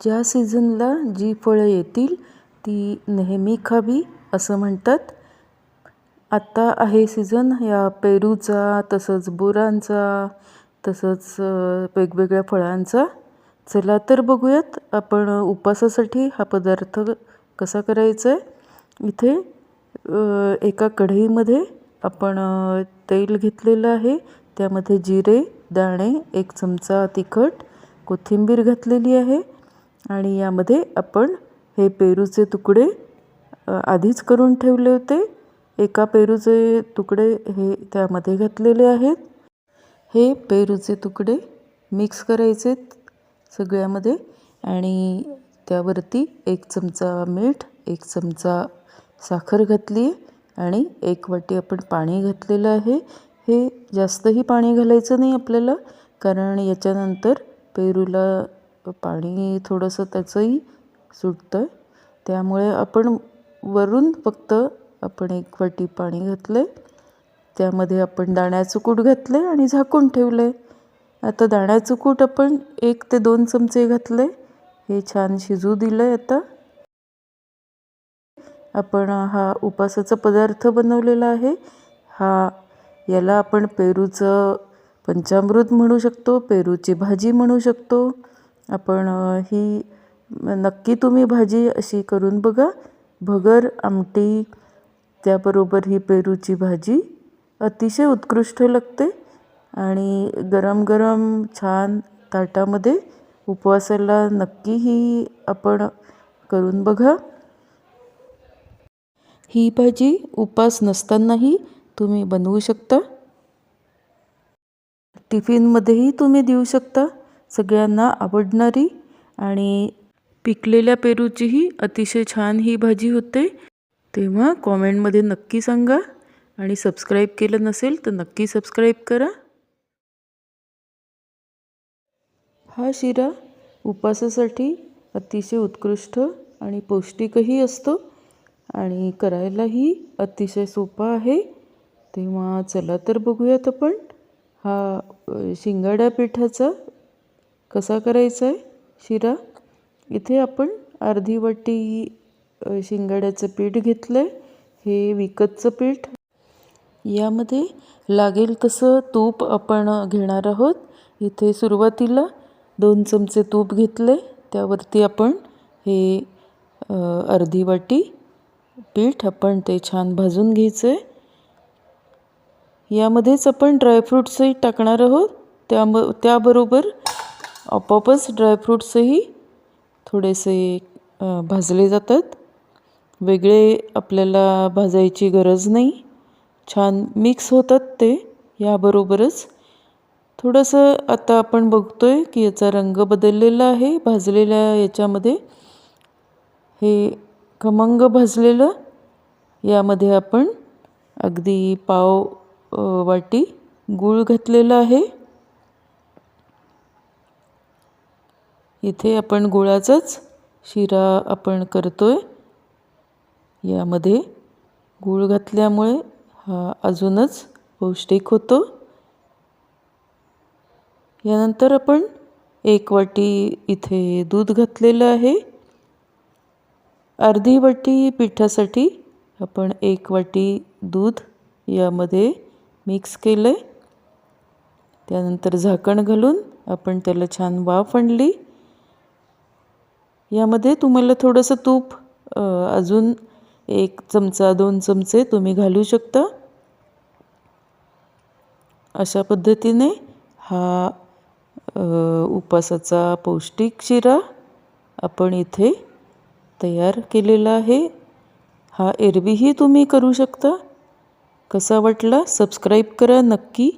ज्या सीझनला जी फळं येतील ती नेहमी खावी असं म्हणतात. आत्ता आहे सीझन या पेरूचा तसंच बोरांचा तसंच वेगवेगळ्या फळांचा. चला तर बघूयात आपण उपासासाठी हा पदार्थ कसा करायचा आहे इथे एका कढईमध्ये आपण तेल घेतलेलं आहे. त्यामध्ये जिरे दाणे एक चमचा तिखट कोथिंबीर घातलेली आहे. आणि यामध्ये आपण हे पेरूचे तुकडे आधीच करून ठेवले होते. एका पेरूचे तुकडे हे त्यामध्ये घातलेले आहेत. हे पेरूचे तुकडे मिक्स करायचे सगळ्यामध्ये आणि त्यावरती एक चमचा मीठ एक चमचा साखर घातली आहे आणि एक वाटी आपण पाणी घातलेलं आहे. हे जास्तही पाणी घालायचं नाही आपल्याला कारण याच्यानंतर पेरूला पाणी थोडंसं त्याचंही सुटतं आहे त्यामुळे आपण वरून फक्त आपण एक वाटी पाणी घातलं त्यामध्ये आपण दाण्याचं कूट घातलं आहे आणि झाकून ठेवलं आहे आता दाण्याचं कूट आपण एक ते दोन चमचे घातले हे छान शिजू दिलं आहे आता. आपण हा उपासाचा पदार्थ बनवलेला आहे. हा याला आपण पेरूचं पंचामृत म्हणू शकतो पेरूची भाजी म्हणू शकतो आपण ही नक्की तुम्ही भाजी अशी करून बघा. भगर आमटी त्याबरोबर ही पेरूची भाजी अतिशय उत्कृष्ट लागते आणि गरम गरम छान ताटामध्ये उपवासाला नक्की ही आपण करून बघा. ही भाजी उपास नसतानाही तुम्ही बनवू शकता. टिफिनमध्येही तुम्ही देऊ शकता. सगळ्यांना आवडणारी आणि पिकलेल्या पेरूचीही अतिशय छान ही भाजी होते. तेव्हा कॉमेंटमध्ये नक्की सांगा आणि सबस्क्राईब केलं नसेल तर नक्की सबस्क्राईब करा. हा शिरा उपासासाठी अतिशय उत्कृष्ट आणि पौष्टिकही असतो आणि करायलाही अतिशय सोपा आहे. तेव्हा चला तर बघूयात आपण. हा शिंगाड्या पिठाचा कसा करायचा आहे? शिरा. इथे आपण अर्धी वाटी शिंगाड्याचं पीठ घेतलं आहे हे विकतचं पीठ. यामध्ये लागेल तसं तूप आपण घेणार आहोत. इथे सुरुवातीला दोन चमचे तूप घेतले त्यावरती आपण हे अर्धी वाटी पीठ आपण ते छान भाजून घ्यायचं आहे यामध्येच आपण ड्रायफ्रूट्सही टाकणार आहोत. त्याम त्याबरोबर आपोआपच ड्रायफ्रूट्सही थोडेसे भाजले जातात. वेगळे आपल्याला भाजायची गरज नाही. छान मिक्स होतात ते याबरोबरच. थोडंसं आता आपण बघतो आहे की याचा रंग बदललेला आहे भाजलेल्या याच्यामध्ये. हे खमंग भाजलेलं यामध्ये आपण अगदी पाव वाटी गूळ घातलेलं आहे. इथे आपण गुळाचाच शिरा आपण करतो आहे यामध्ये गूळ घातल्यामुळे हा अजूनच पौष्टिक होतो. यानंतर आपण एक वाटी इथे दूध घातलेलं आहे. अर्धी वाटी पिठासाठी आपण एक वाटी दूध यामध्ये मिक्स केलं आहे त्यानंतर झाकण घालून आपण त्याला छान वाफ आणली. यामध्ये तुम्हाला थोडंसं तूप अजून एक चमचा दोन चमचे तुम्ही घालू शकता. अशा पद्धतीने हा उपासाचा पौष्टिक शिरा आपण इथे तयार केलेला आहे. हा एरवीही तुम्ही करू शकता. कसा वाटला? सबस्क्राईब करा नक्की.